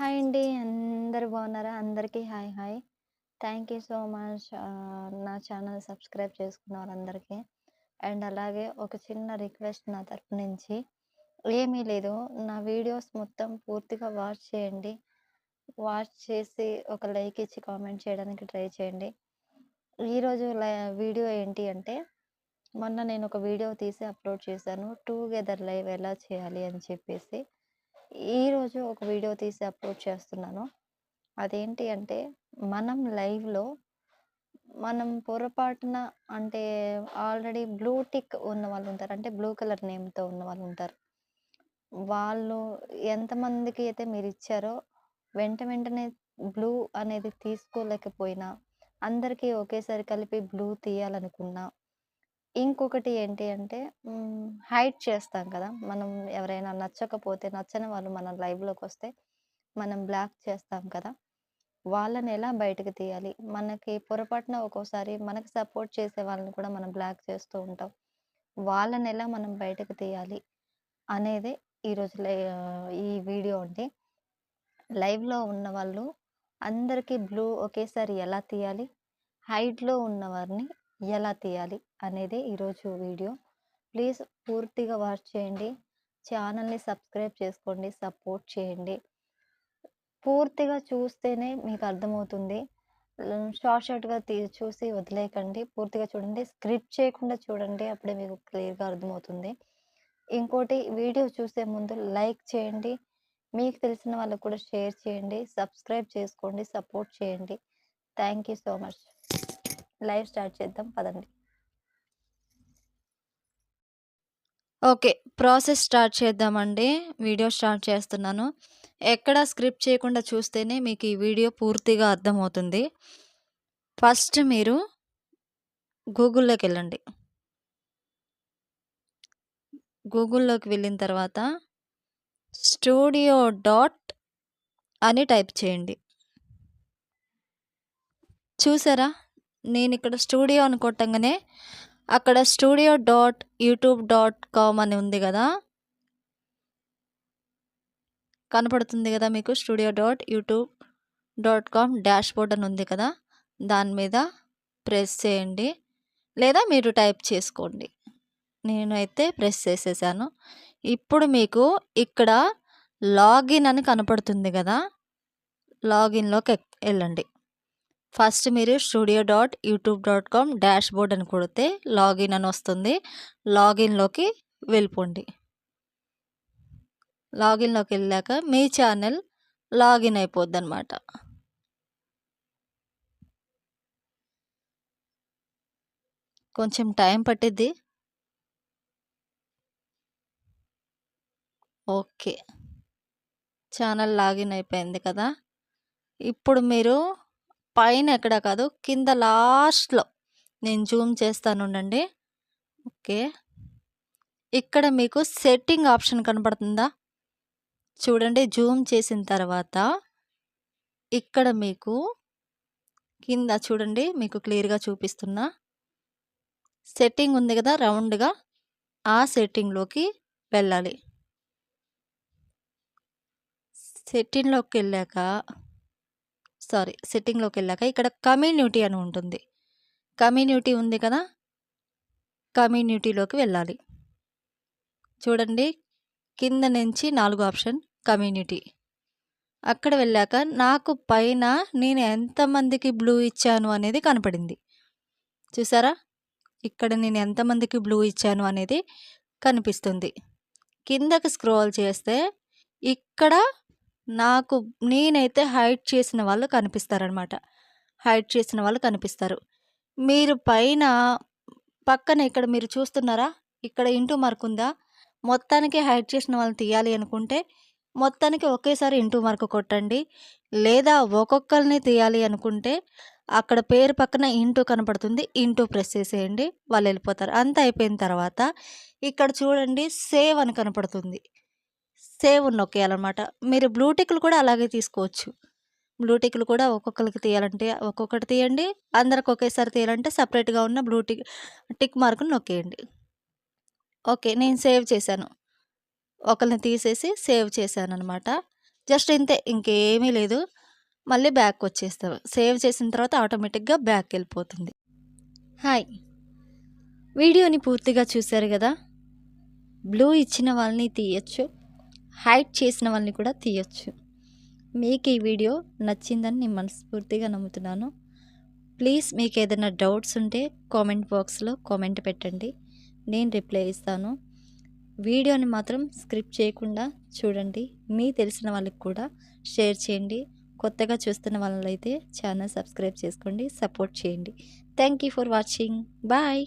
Hi అండి. అందరూ బాగున్నారా? అందరికీ hi hi. Thank you so much నా ఛానల్ సబ్స్క్రైబ్ చేసుకున్న వారందరికీ. అండ్ అలాగే ఒక చిన్న రిక్వెస్ట్ నా తరపు నుంచి. ఏమీ లేదు. నా వీడియోస్ మొత్తం పూర్తిగా వాచ్ చేయండి. వాచ్ చేసి ఒక లైక్ ఇచ్చి కామెంట్ చేయడానికి ట్రై చేయండి. ఈరోజు లై వీడియో ఏంటి అంటే, మొన్న నేను ఒక వీడియో తీసి అప్లోడ్ చేశాను. టుగెదర్ లైవ్ ఎలా చేయాలి అని చెప్పేసి. ఈరోజు ఒక వీడియో తీసి అప్లోడ్ చేస్తున్నాను. అదేంటి అంటే, మనం లైవ్‌లో మనం పొరపాటున అంటే ఆల్రెడీ బ్లూ టిక్ ఉన్న వాళ్ళుంటారు. అంటే బ్లూ కలర్ నేమ్‌తో ఉన్న వాళ్ళు ఉంటారు వాళ్ళు ఎంతమందికి అయితే మీరిచ్చారో వెంట వెంటనే బ్లూ అనేది తీసుకోలేకపోయినా, అందరికీ ఒకేసారి కలిపి బ్లూ తీయాలనుకున్నా, ఇంకొకటి ఏంటి అంటే హ్మ్, హైడ్ చేస్తాం కదా! మనం ఎవరైనా నచ్చకపోతే నచ్చని వాళ్ళు మన లైవ్‌లోకొస్తే మనం బ్లాక్ చేస్తాం కదా! వాళ్ళని ఎలా బయటకి తీయాలి? మనకి పొరపాటున ఒక్కోసారి మనకు సపోర్ట్ చేసే వాళ్ళని కూడా మనం బ్లాక్ చేస్తూ ఉంటాం. వాళ్ళని ఎలా మనం బయటకు తీయాలి? అనేదే ఈరోజు లై ఆహ్, ఈ వీడియో అండి. లైవ్‌లో ఉన్నవాళ్ళు అందరికీ బ్లూ ఒకేసారి ఎలా తీయాలి? హైడ్‌లో ఉన్నవారిని ఎలా తీయాలి? అనేది ఈరోజు వీడియో. ప్లీజ్ పూర్తిగా వాచ్ చేయండి. ఛానల్‌ని సబ్స్క్రైబ్ చేసుకోండి. సపోర్ట్ చేయండి. పూర్తిగా చూస్తేనే మీకు అర్థమవుతుంది. షార్ట్ షార్ట్‌గా తీ చూసి వదిలేయకండి. పూర్తిగా చూడండి. స్క్రిప్ట్ చేయకుండా చూడండి. అప్పుడే మీకు క్లియర్‌గా అర్థమవుతుంది. ఇంకోటి వీడియో చూసే ముందు లైక్ చేయండి. మీకు తెలిసిన వాళ్ళకి కూడా షేర్ చేయండి. సబ్స్క్రైబ్ చేసుకోండి. సపోర్ట్ చేయండి. Thank you so much. Live start చేద్దాం పదండి. ఓకే. ప్రాసెస్ స్టార్ట్ చేద్దామండి. వీడియో స్టార్ట్ చేస్తున్నాను. ఎక్కడ స్క్రిప్ట్ చేయకుండా చూస్తేనే మీకు ఈ వీడియో పూర్తిగా అర్థమవుతుంది. ఫస్ట్ మీరు గూగుల్‌లోకెళ్ళండి. గూగుల్‌లోకి వెళ్ళిన తర్వాత స్టూడియో డాట్ అని టైప్ చేయండి. చూసారా? నేనిక్కడ స్టూడియో అని కొట్టంగానే అక్కడ studio dot YouTube dot com అని ఉంది కదా కనపడుతుంది కదా మీకు studio dot YouTube dot com dashboard అని ఉంది కదా! దాని మీద ప్రెస్ చేయండి. లేదా మీరు టైప్ చేసుకోండి. నేనైతే ప్రెస్ చేసేసాను. ఇప్పుడు మీకు ఇక్కడ లాగిన్ అని కనపడుతుంది కదా లాగిన్‌లోకి వెళ్ళండి ఫస్ట్ మీరు studio dot YouTube dot com dashboard అని కొడితే లాగిన్ అని వస్తుంది. లాగిన్‌లోకి వెళ్ళిపోండి. లాగిన్లోకి వెళ్ళాక మీ ఛానల్ లాగిన్ అయిపోద్ది అనమాట కొంచెం టైం పట్టిద్ది. ఓకే. ఛానల్ లాగిన్ అయిపోయింది కదా! ఇప్పుడు మీరు పైన ఎక్కడ కాదు కింద లాస్ట్‌లో నేను జూమ్ చేస్తాను ఉండండి ఓకే. ఇక్కడ మీకు సెట్టింగ్ ఆప్షన్ కనపడుతుందా? చూడండి జూమ్ చేసిన తర్వాత ఇక్కడ మీకు కింద చూడండి మీకు క్లియర్‌గా చూపిస్తున్నా. సెట్టింగ్ ఉంది కదా రౌండ్‌గా ఆ సెట్టింగ్‌లోకి వెళ్ళాలి. సెట్టింగ్లోకి వెళ్ళాక సారీ సెట్టింగ్‌లోకెళ్ళాక ఇక్కడ కమ్యూనిటీ అని ఉంటుంది. కమ్యూనిటీ ఉంది కదా! కమ్యూనిటీలోకి వెళ్ళాలి. చూడండి కింద నుంచి నాలుగు ఆప్షన్ కమ్యూనిటీ. అక్కడ వెళ్ళాక నాకు పైన నేను ఎంతమందికి బ్లూ ఇచ్చాను అనేది కనపడింది. చూసారా? ఇక్కడ నేను ఎంతమందికి బ్లూ ఇచ్చాను అనేది కనిపిస్తుంది. కిందకి స్క్రోల్ చేస్తే ఇక్కడ నాకు నేనైతే హైడ్ చేసిన వాళ్ళు కనిపిస్తారనమాట. హైడ్ చేసిన వాళ్ళు కనిపిస్తారు. మీరు పైన పక్కన ఇక్కడ మీరు చూస్తున్నారా? ఇక్కడ ఇంటూ మార్క్ ఉందా? మొత్తానికి హైడ్ చేసిన వాళ్ళని తీయాలి అనుకుంటే మొత్తానికి ఒకేసారి ఇంటూ మార్క్ కొట్టండి. లేదా ఒక్కొక్కరిని తీయాలి అనుకుంటే అక్కడ పేరు పక్కన ఇంటూ కనపడుతుంది. ఇంటూ ప్రెస్ చేసేయండి. వాళ్ళు వెళ్ళిపోతారు అంతా అయిపోయిన తర్వాత ఇక్కడ చూడండి సేవ్ అని కనపడుతుంది. సేవ్ నొక్కేయాలన్నమాట మీరు బ్లూటిక్లు కూడా అలాగే తీసుకోవచ్చు. బ్లూటిక్లు కూడా ఒక్కొక్కరికి తీయాలంటే ఒక్కొక్కటి తీయండి. అందరికి ఒకేసారి తీయాలంటే సపరేట్గా ఉన్న బ్లూటిక్ టిక్ మార్కును మార్క్‌ని నొక్కేయండి. ఓకే. నేను సేవ్ చేశాను. ఒకరిని తీసేసి సేవ్ చేశాననమాట. జస్ట్ ఇంతే ఇంకేమీ లేదు మళ్ళీ బ్యాక్ వచ్చేస్తారు సేవ్ చేసిన తర్వాత ఆటోమేటిక్గా బ్యాక్ వెళ్ళిపోతుంది హాయ్ వీడియోని పూర్తిగా చూశారు కదా బ్లూ ఇచ్చిన వాళ్ళని తీయచ్చు హైట్ చేసిన వాళ్ళని కూడా తీయచ్చు. మీకు ఈ వీడియో నచ్చిందని నేను మనస్ఫూర్తిగా నమ్ముతున్నాను. ప్లీజ్ మీకు ఏదైనా డౌట్స్ ఉంటే కామెంట్ బాక్స్లో కామెంట్ పెట్టండి. నేను రిప్లై ఇస్తాను. వీడియోని మాత్రం స్క్రిప్ట్ చేయకుండా చూడండి. మీ తెలిసిన వాళ్ళకి కూడా షేర్ చేయండి. కొత్తగా చూస్తున్న వాళ్ళైతే ఛానల్ సబ్స్క్రైబ్ చేసుకోండి సపోర్ట్ చేయండి. Thank you for watching. Bye.